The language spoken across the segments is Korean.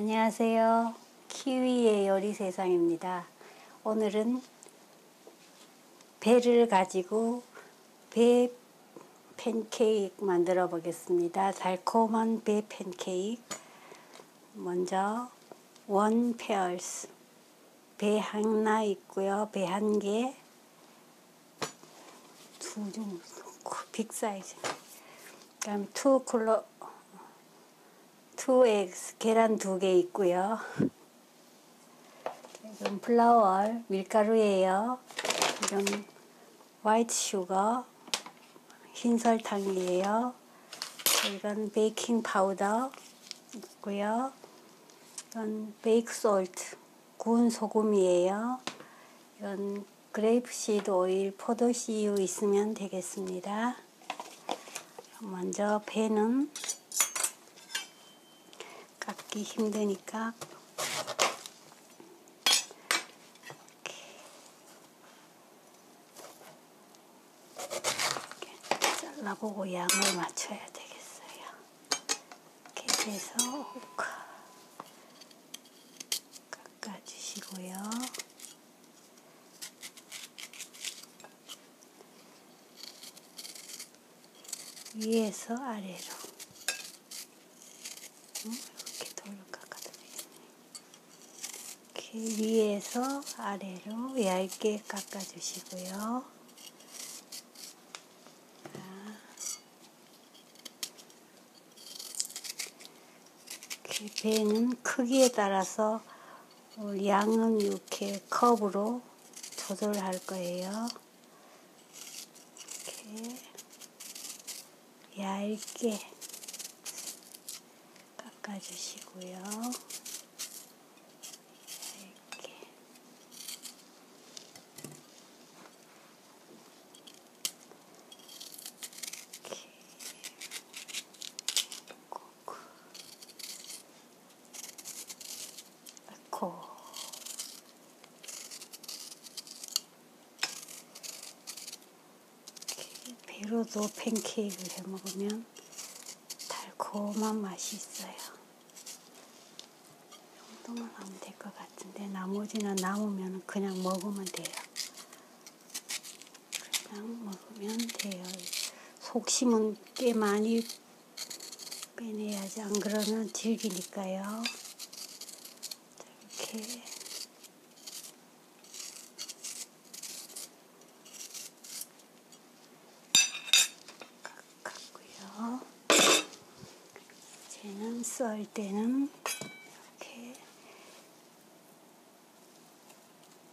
안녕하세요. 키위의 요리 세상입니다. 오늘은 배를 가지고 배 팬케이크 만들어 보겠습니다. 달콤한 배 팬케이크. 먼저 원 페어스 배 하나 있고요. 배 한 개. 두종 빅 사이즈. 그다음 투 클럽 2X 계란 두 개 있고요. 이건 플라월 밀가루예요. 이건 화이트 슈거 흰 설탕이에요. 이건 베이킹 파우더 있고요. 이건 베이크 솔트 구운 소금이에요. 이건 그레이프시드 오일, 포도씨유 있으면 되겠습니다. 먼저 팬은 깎기 힘드니까 이렇게 잘라보고 양을 맞춰야 되겠어요. 이렇게 해서 훅 깎아주시고요. 위에서 아래로 이렇게 돌로 깎아드리겠네요. 이렇게 위에서 아래로 얇게 깎아주시고요. 배는 크기에 따라서 양은 이렇게 컵으로 조절할 거예요. 이렇게 얇게 깎아주시고요. 얇게. 이렇게 꼭 넣고 배로도 팬케이크를 해 먹으면 달콤한 맛이 있어요. 이 정도만 하면 될 것 같은데 나머지는 남으면 그냥 먹으면 돼요. 그냥 먹으면 돼요. 속심은 꽤 많이 빼내야지 안 그러면 질기니까요. 이렇게 깎고요. 이제는 썰 때는 이렇게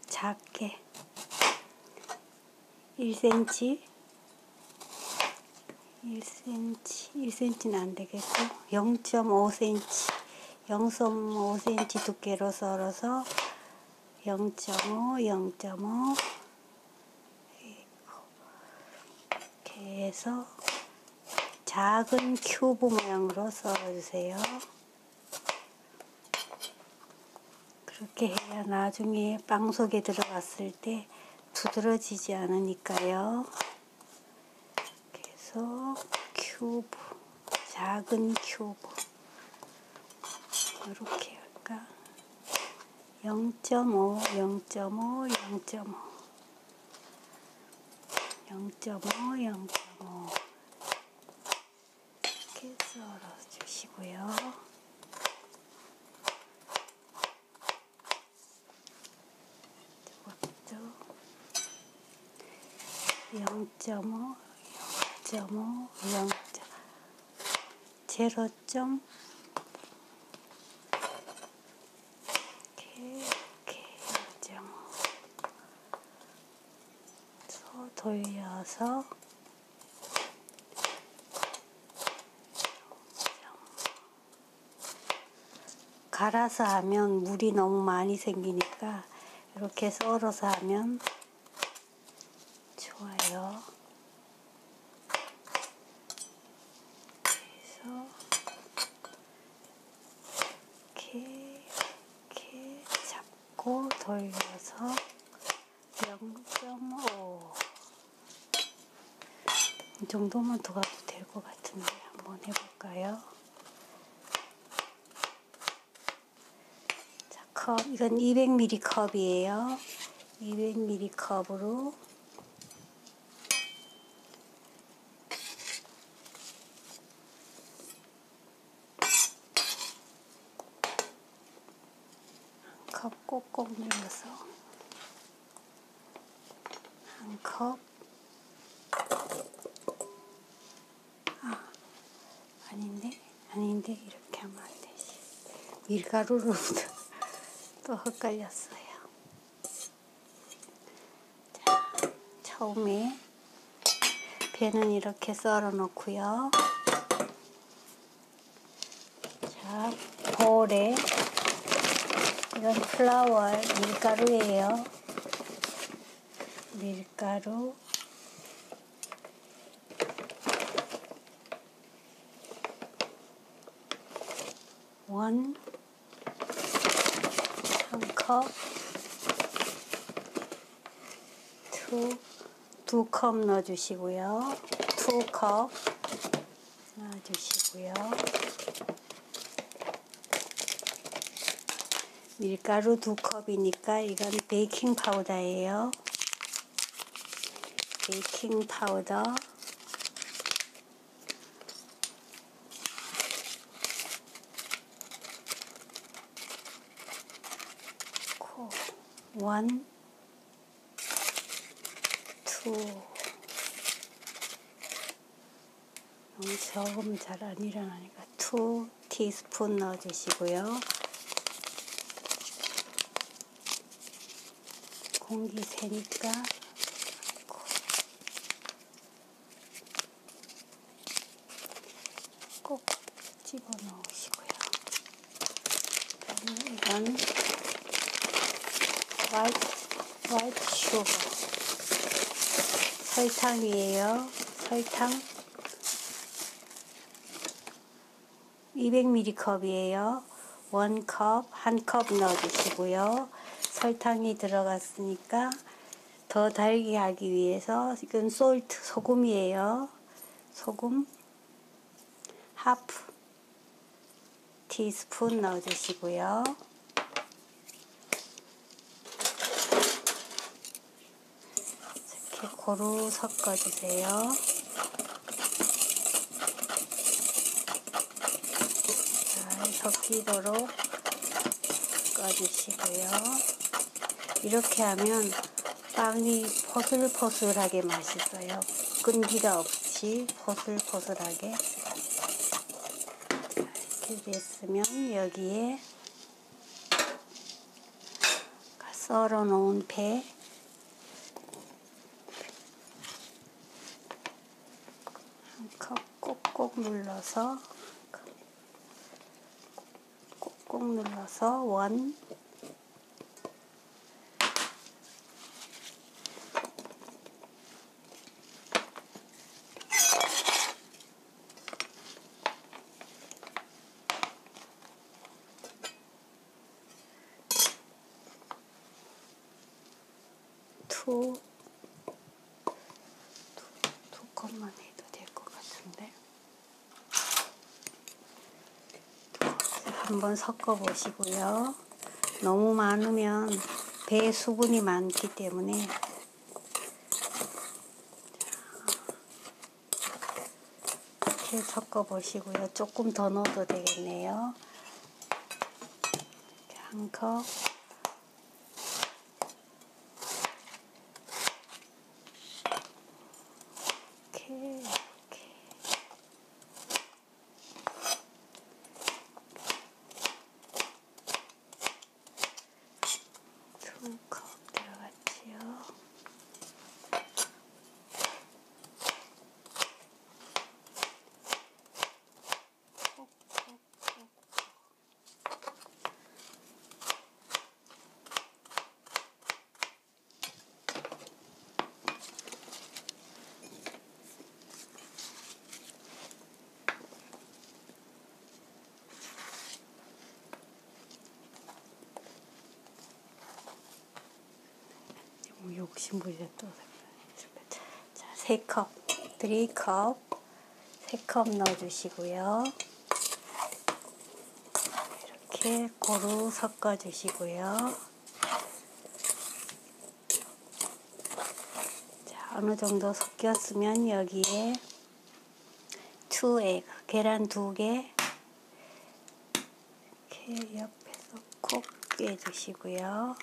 작게 1cm 1cm 1cm는 안 되겠고 0.5cm 0.5cm 두께로 썰어서 0.5 0.5 이렇게 해서 작은 큐브 모양으로 썰어주세요. 그렇게 해야 나중에 빵 속에 들어갔을 때 두드러지지 않으니까요. 계속 큐브, 작은 큐브. 이렇게 할까? 0.5, 0.5, 0.5. 0.5, 0.5. 이렇게 썰어 주시고요. 이것도 0.5, 0.5, 0. 제로 점 이렇게 이렇게 0.5. 서 돌려서 갈아서 하면 물이 너무 많이 생기니까 이렇게 썰어서 하면 좋아요. 그래서 이렇게 이렇게 잡고 돌려서 0.5. 이 정도만 더 가도 될 것 같은데 한번 해볼까요? 컵, 이건 200ml 컵이에요. 200ml 컵으로 컵 꼭꼭 눌러서 한 컵. 아, 아닌데? 아닌데? 이렇게 하면 안 되지. 밀가루로 또 헷갈렸어요. 자, 처음에 배는 이렇게 썰어 놓고요. 자, 볼에 이건 플라워 밀가루예요. 밀가루 원, 한 컵, 투, 두 컵 넣어주시고요. 투 컵 넣어주시고요. 밀가루 두 컵이니까 이건 베이킹 파우더예요. 베이킹 파우더 코 원, 투 너무 적으면 잘 안 일어나니까 투 티스푼 넣어주시고요. 공기 새니까. 꼭 집어 넣으시고요. 그다음에 이건 화이트, 화이트 슈거 설탕이에요. 설탕 200ml 컵이에요. 원 컵, 한 컵 넣어주시고요. 설탕이 들어갔으니까 더 달게 하기 위해서 이건 솔트 소금이에요. 소금 하프 티스푼 넣어주시고요. 이렇게 고루 섞어주세요. 잘 섞이도록 섞어주시고요. 이렇게 하면 빵이 포슬포슬하게 맛있어요. 끈기가 없이 포슬포슬하게 이렇게 됐으면 여기에 썰어 놓은 배 컵 꼭꼭 눌러서 꼭꼭 눌러서 원 투, 두, 두 컵만 해도 될 것 같은데. 한번 섞어 보시고요. 너무 많으면 배에 수분이 많기 때문에 이렇게 섞어 보시고요. 조금 더 넣어도 되겠네요. 한 컵. 이렇게 이렇게 두 컵 들어갔지요. 콕콕콕. 너무 욕심부리다 또. 자, 세 컵, 드리 컵, 세컵 넣어주시고요. 이렇게 고루 섞어 주시고요. 자, 어느 정도 섞였으면 여기에 투에 계란 두 개 이렇게 옆에서 콕 깨주시고요.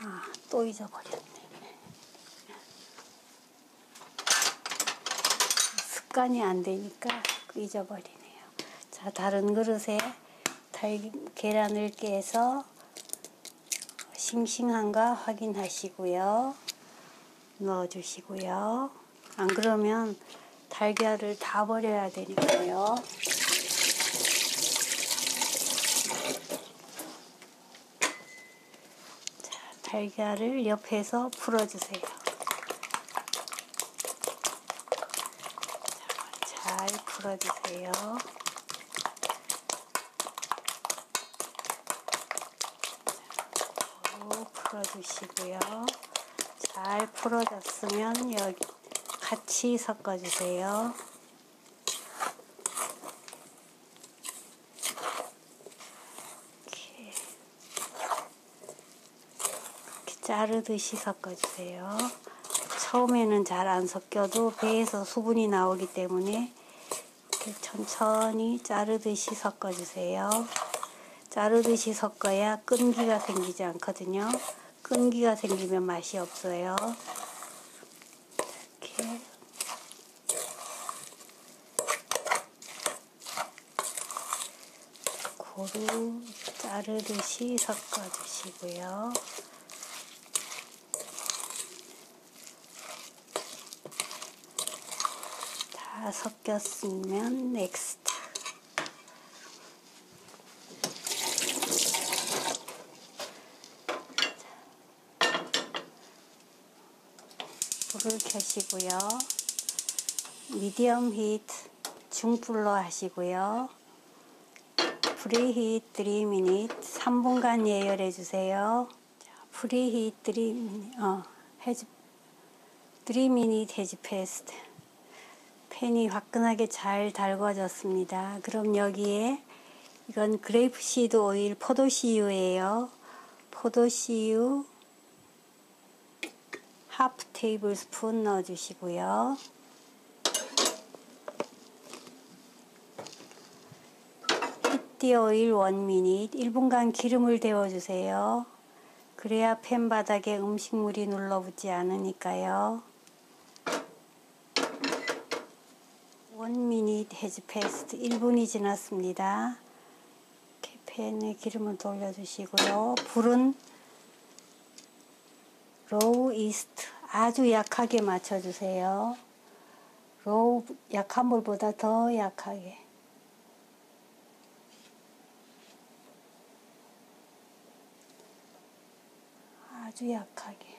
아, 또 잊어버렸네. 습관이 안 되니까 잊어버리네요. 자, 다른 그릇에 달, 계란을 깨서 싱싱한가 확인하시고요. 넣어주시고요. 안 그러면 달걀을 다 버려야 되니까요. 자, 달걀을 옆에서 풀어주세요. 자, 잘 풀어주세요. 자, 풀어주시고요. 잘 풀어졌으면 여기 같이 섞어주세요. 이렇게, 이렇게 자르듯이 섞어주세요. 처음에는 잘 안 섞여도 배에서 수분이 나오기 때문에 이렇게 천천히 자르듯이 섞어주세요. 자르듯이 섞어야 끈기가 생기지 않거든요. 끈기가 생기면 맛이 없어요. 이렇게 고루 자르듯이 섞어주시고요. 다 섞였으면 넥스트. 불을 켜시고요. 미디엄 히트 중불로 하시고요. 프리히트 3미닛 3분간 예열해 주세요. 프리히트 3미닛 어, 해즈 3미닛 해즈 페스트 팬이 화끈하게 잘 달궈졌습니다. 그럼 여기에 이건 그레이프시드 오일 포도씨유예요. 포도씨유 하프 테이블 스푼 넣어주시고요. 히티 오일 1미닛 1분간 기름을 데워주세요. 그래야 팬 바닥에 음식물이 눌러붙지 않으니까요. 1미닛 해즈 페스트 1분이 지났습니다. 팬에 기름을 돌려주시고요. 불은 로우 이스트 아주 약하게 맞춰주세요. 로우 약한 불보다 더 약하게. 아주 약하게.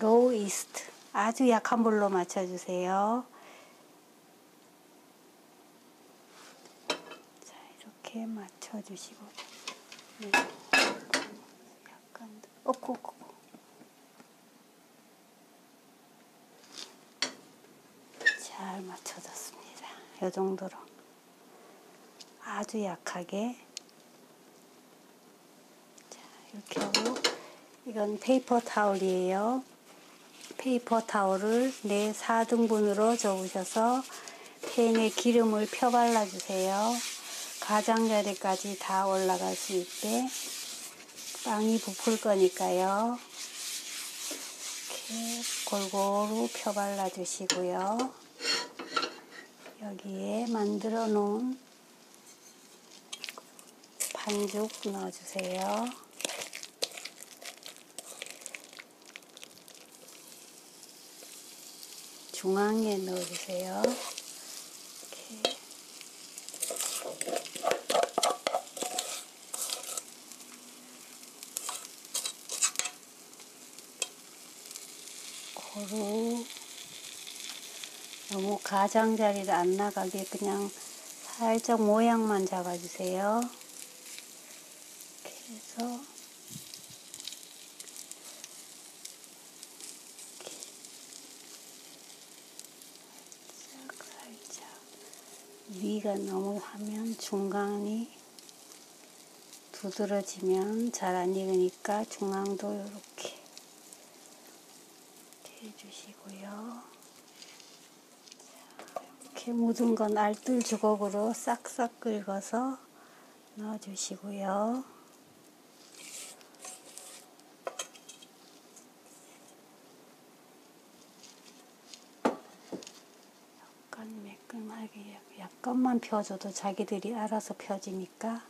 로우 이스트 아주 약한 불로 맞춰주세요. 자 이렇게 맞춰주시고 네. 약간 어쿠 어쿠 잘 맞춰졌습니다. 이 정도로 아주 약하게 자 이렇게 하고 이건 페이퍼 타올이에요. 페이퍼 타올을 네 4등분으로 저으셔서 팬에 기름을 펴 발라주세요. 가장자리까지 다 올라갈 수 있게 빵이 부풀 거니까요. 이렇게 골고루 펴 발라주시고요. 여기에 만들어 놓은 반죽 넣어주세요. 중앙에 넣어주세요. 고루 너무 가장자리를 안 나가게 그냥 살짝 모양만 잡아주세요. 이렇게 해서 살짝 살짝 위가 너무 하면 중간이 두드러지면 잘 안 익으니까 중앙도 이렇게 해주시고요. 이렇게 묻은 건 알뜰 주걱으로 싹싹 긁어서 넣어주시고요. 약간 약간만 펴줘도 자기들이 알아서 펴지니까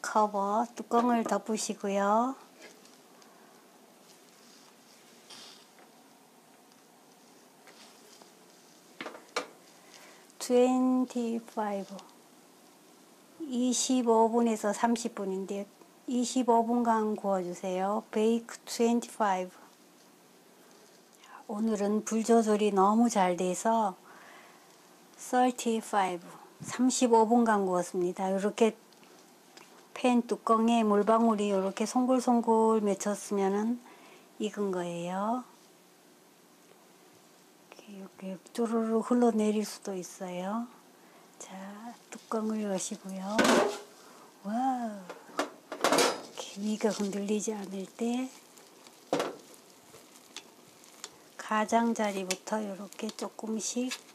커버 뚜껑을 덮으시고요. (25) 25분에서 30분인데 25분간 구워주세요. 베이크 25 오늘은 불 조절이 너무 잘 돼서 35 35분간 구웠습니다. 이렇게 팬 뚜껑에 물방울이 이렇게 송골송골 맺혔으면 익은 거예요. 이렇게 쪼르르 흘러내릴 수도 있어요. 자, 뚜껑을 여시고요. 와우. 위가 흔들리지 않을 때 가장자리부터 이렇게 조금씩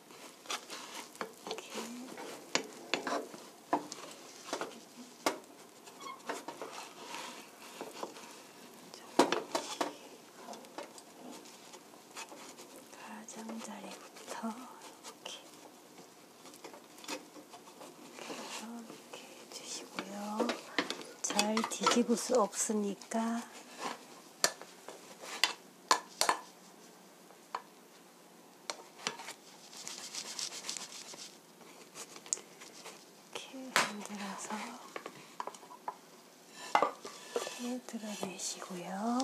가장자리부터 이렇게 이렇게 해주시고요. 잘 뒤집을 수 없으니까 이렇게 흔들어서 이렇게 드러내시고요.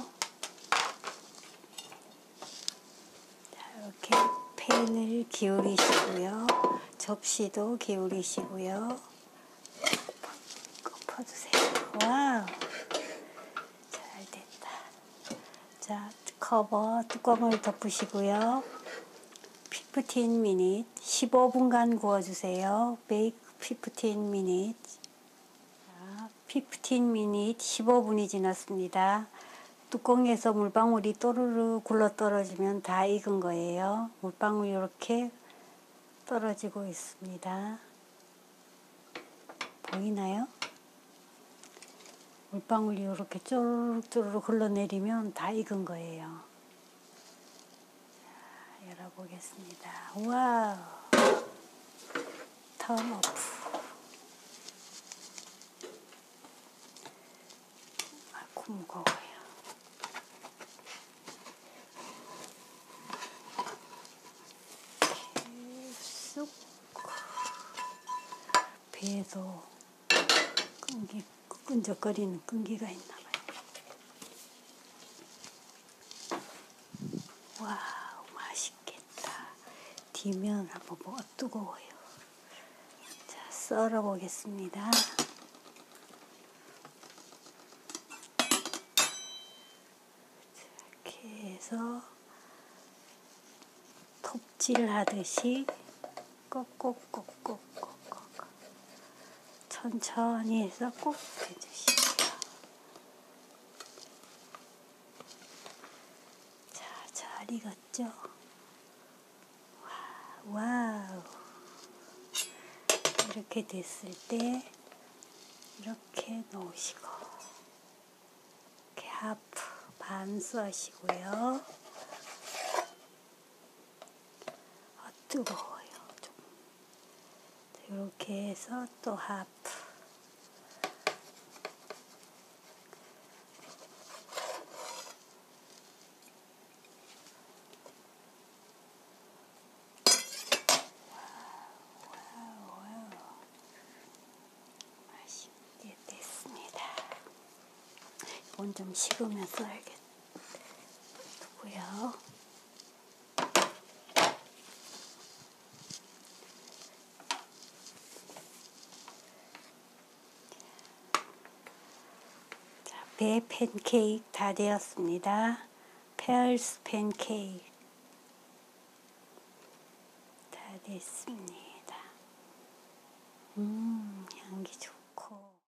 이렇게 팬을 기울이시고요. 접시도 기울이시고요. 와우. 잘 됐다. 자, 커버 뚜껑을 덮으시고요. 15 minute, 15분간 구워주세요. 베이크 15 minute. 자, 15 minute, 15분이 지났습니다. 뚜껑에서 물방울이 또르르 굴러 떨어지면 다 익은 거예요. 물방울이 이렇게 떨어지고 있습니다. 보이나요? 물방울이 이렇게 쪼르륵쪼르륵 흘러내리면 다 익은 거예요. 자, 열어보겠습니다. 와우! 턴 오프. 아이고, 무거워요. 쑥 배에도 끈기 끈적거리는 끈기가 있나 봐요. 와우 맛있겠다. 뒤면 한번 뭐 뜨거워요. 자 썰어 보겠습니다. 이렇게 해서 톱질 하듯이 꼭꼭꼭꼭꼭꼭 천천히 해서 꼭 해주시고요. 자, 잘 익었죠? 와, 와우. 이렇게 됐을 때 이렇게 놓으시고 이렇게 하프 반 써시고요. 아, 뜨거워요. 좀. 이렇게 해서 또 하프. 맛있게 됐습니다. 이건 좀 식으면 써야겠고요. 자, 배 팬케이크 다 되었습니다. 페얼스 팬케이크 다 됐습니다.